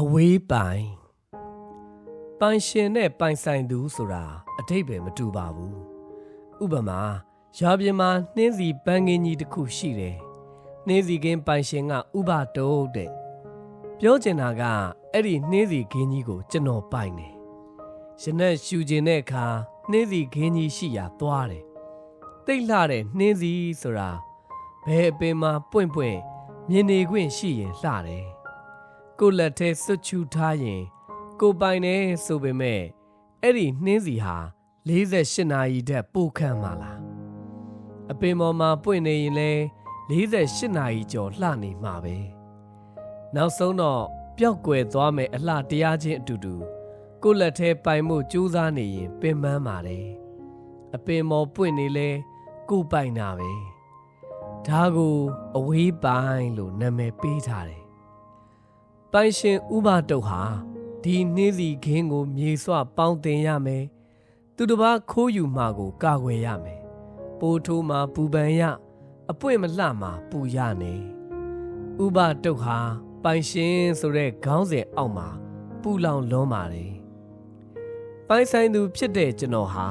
အဝေးပိုင်ပိုင်ရှင်နဲ့ပိုင်ဆိုင်သူဆိုတာအတိတ်ပဲမတူပါဘူးဥပမာရာပြင်မှာနှင်းစီပန်းကင်းကြီးတစ်ခုရှိတယ်နှင်းစီကင်းပိုင်ရှင်ကဥပတုတ်တဲ့ပြောချင်တာကအဲ့ဒီနှင်းစီကင်းကြီးကိုကျွန်တော်ပိုင်တယ်ရနက်ရှူကျင်တဲ့အခါနှင်းစီကင်းကြီးရှိရာသွားတယ်တိတ်လှတဲ့နှင်းစီဆိုတာဘယ်အပင်မှာပွင့်ပွင့်မြင်နေခွင့်ရှိရင်လှတယ် ကိုယ့်လက်ထဲစွတ်ချူထားရင် ကိုပိုင်နေဆိုပေမဲ့အဲ့ဒီနှင်းစီဟာ48နာရီတက်ပိုခန့်မှာလားအပင်ပေါ်မှာပွင့်နေရင်လဲ48နာရီကျော်လှနေမှာပဲနောက်ဆုံးတော့ပျောက်ကွယ်သွားမယ်အလှတရားချင်းအတူတူကိုယ့်လက်ထဲပိုင်မှုကြိုးစားနေရင်ပင်ပန်းပါတယ်အပင်ပေါ်ပွင့်နေလဲကိုပိုင်တာပဲဒါကိုအဝေးပိုင်လို့နာမည်ပေးထားတယ် ပိုင်ရှင်ဥပတုတ်ဟာဒီနှင်းစီခင်းကို မြေဆွပေါင်းတင်ရမယ်သူတစ်ပါးခိုးယူမှာကိုကာကွယ်ရမယ်ပိုးထိုးမှာပူပန်ရအပွင့်မလှမှာပူရနေဥပတုတ်ဟာပိုင်ရှင်ဆိုတဲ့ခေါင်းစဉ်အောက်မှာပူလောင်လွန်းပါတယ်ပိုင်ဆိုင်သူဖြစ်တဲ့ကျွန်တော်ဟာ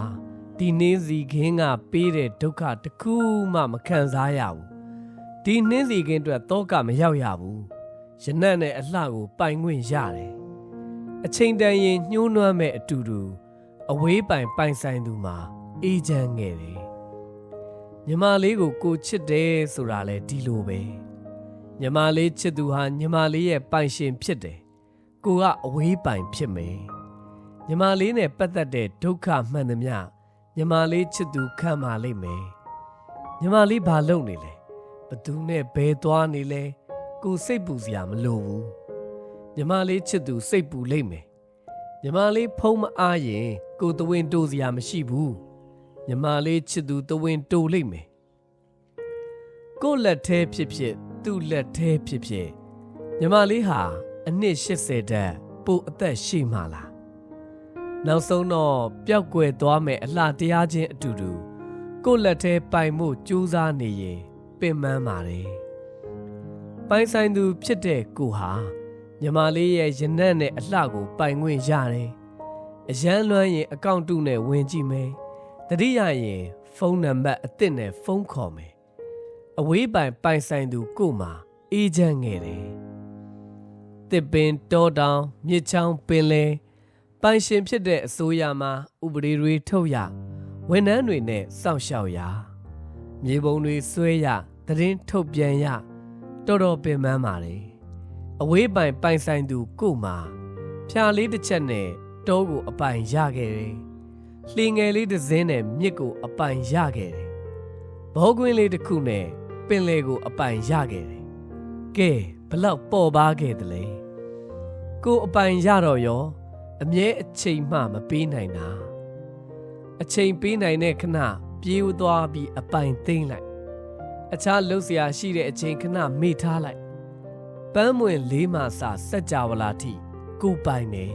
ဒီနှင်းစီခင်းကပေးတဲ့ဒုက္ခတစ်ခုမှမခံစားရဘူးဒီနှင်းစီခင်းအတွက်တော့ကမရောက်ရဘူး ရနက်နဲ့အလှကိုပိုင်ခွင့်ရတယ်။အချိန်တန်ရင်ညှိုးနွမ်းမဲ့အတူတူအဝေးပိုင်ပိုင်ဆိုင်သူမှာအေးချမ်းခဲ့တယ်။ညီမလေးကိုကိုချစ်တယ်ဆိုတာလဲဒီလိုပဲ။ညီမလေးချစ်သူဟာညီမလေးရဲ့ပိုင်ရှင်ဖြစ်တယ်။ကိုကအဝေးပိုင်ဖြစ်မယ်။ညီမလေးနဲ့ပတ်သက်တဲ့ဒုက္ခမှန်သမျှညီမလေးချစ်သူခံပါလိမ့်မယ်။ညီမလေးဘာလုပ်နေလဲ။ဘသူနဲ့ဘဲသွားနေလဲ။ ကိုစိတ်ပူစရာမလိုဘူးညီမလေးချစ်သူစိတ်ပူလိမ့်မယ်ညီမလေးဖုံးမအားရင်ကိုတဝင်းတိုးစရာမရှိဘူးညီမလေးချစ်သူတဝင်းတိုးလိမ့်မယ်ကိုလက်သေးဖြစ်ဖြစ်သူ့လက်သေးဖြစ်ဖြစ်ညီမလေးဟာအနှစ်80တက်ပိုအသက်ရှိမှလားနောက်ဆုံးတော့ပျောက်ကွယ်သွားမယ်အလှတရားချင်းအတူတူကိုလက်သေးပိုင်မှုစူးစမ်းနေရင်ပင်ပန်းပါတယ် ပိုင်ဆိုင်သူဖြစ်တဲ့ကိုဟာညီမလေးရဲ့ရနက်နဲ့အလှကိုပိုင်ခွင့်ရတယ်။အရန်လွမ်းရင် အကောင့်တုနဲ့ဝင်ကြည့်မယ်။တတိယရင်ဖုန်းနံပါတ်အသစ်နဲ့ဖုန်းခေါ်မယ်။အဝေးပိုင်ပိုင်ဆိုင်သူကိုမှအေးချမ်းငယ်တယ်။တစ်ပင်တောတောင်မြစ်ချောင်းပင်လဲပိုင်ရှင်ဖြစ်တဲ့အစိုးရမှာဥပဒေတွေထုတ်ရဝန်ထမ်းတွေနဲ့စောင့်ရှောက်ရမြေပုံတွေဆွဲရသတင်းထုတ်ပြန်ရ တော်တော်ပင်ပန်းပါတယ်အဝေးပိုင်ပိုင်ဆိုင်သူကို့မှာဖြာလေးတစ်ချက်နဲ့တောကိုအပိုင်ရခဲ့တယ်လှင်ငယ်လေးတစ်စင်းနဲ့မြစ်ကိုအပိုင်ရခဲ့တယ်ဘောကွင်းလေးတစ်ခုနဲ့ပင်လေကိုအပိုင်ရခဲ့တယ်ကဲဘလောက်ပေါ်ပါခဲ့သလဲကို့အပိုင်ရတော့ရောအမြဲအချိန်မှမပေးနိုင်တာအချိန်ပေးနိုင်တဲ့ခဏပြေးသွားပြီးအပိုင်သိမ့်လိုက် အခြားလှုပ်ရှားရှိတဲ့အချိန်ခဏမေ့ထားလိုက်ပန်းမွင်လေးမှစစက်ကြဝဠာထိကိုပိုင်နေ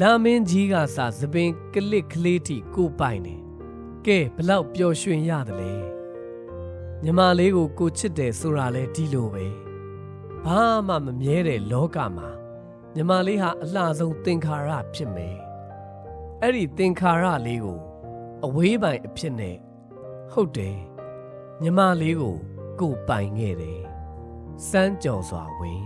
လာမင်းကြီးကစသပင်ကလစ်ကလေးထိကိုပိုင်နေကဲဘလောက်ပျော်ရွှင်ရတယ်လဲညီမလေးကိုကိုချစ်တယ်ဆိုတာလဲဒီလိုပဲဘာမှမမြဲတဲ့လောကမှာညီမလေးဟာအလှဆုံးသင်္ခါရဖြစ်မယ်အဲ့ဒီသင်္ခါရလေးကို အဝေးပိုင်အဖြစ်နဲ့ဟုတ်တယ် မြမလေးကိုကိုပိုင်ခဲ့တယ်စမ်းကြော်စွာဝင်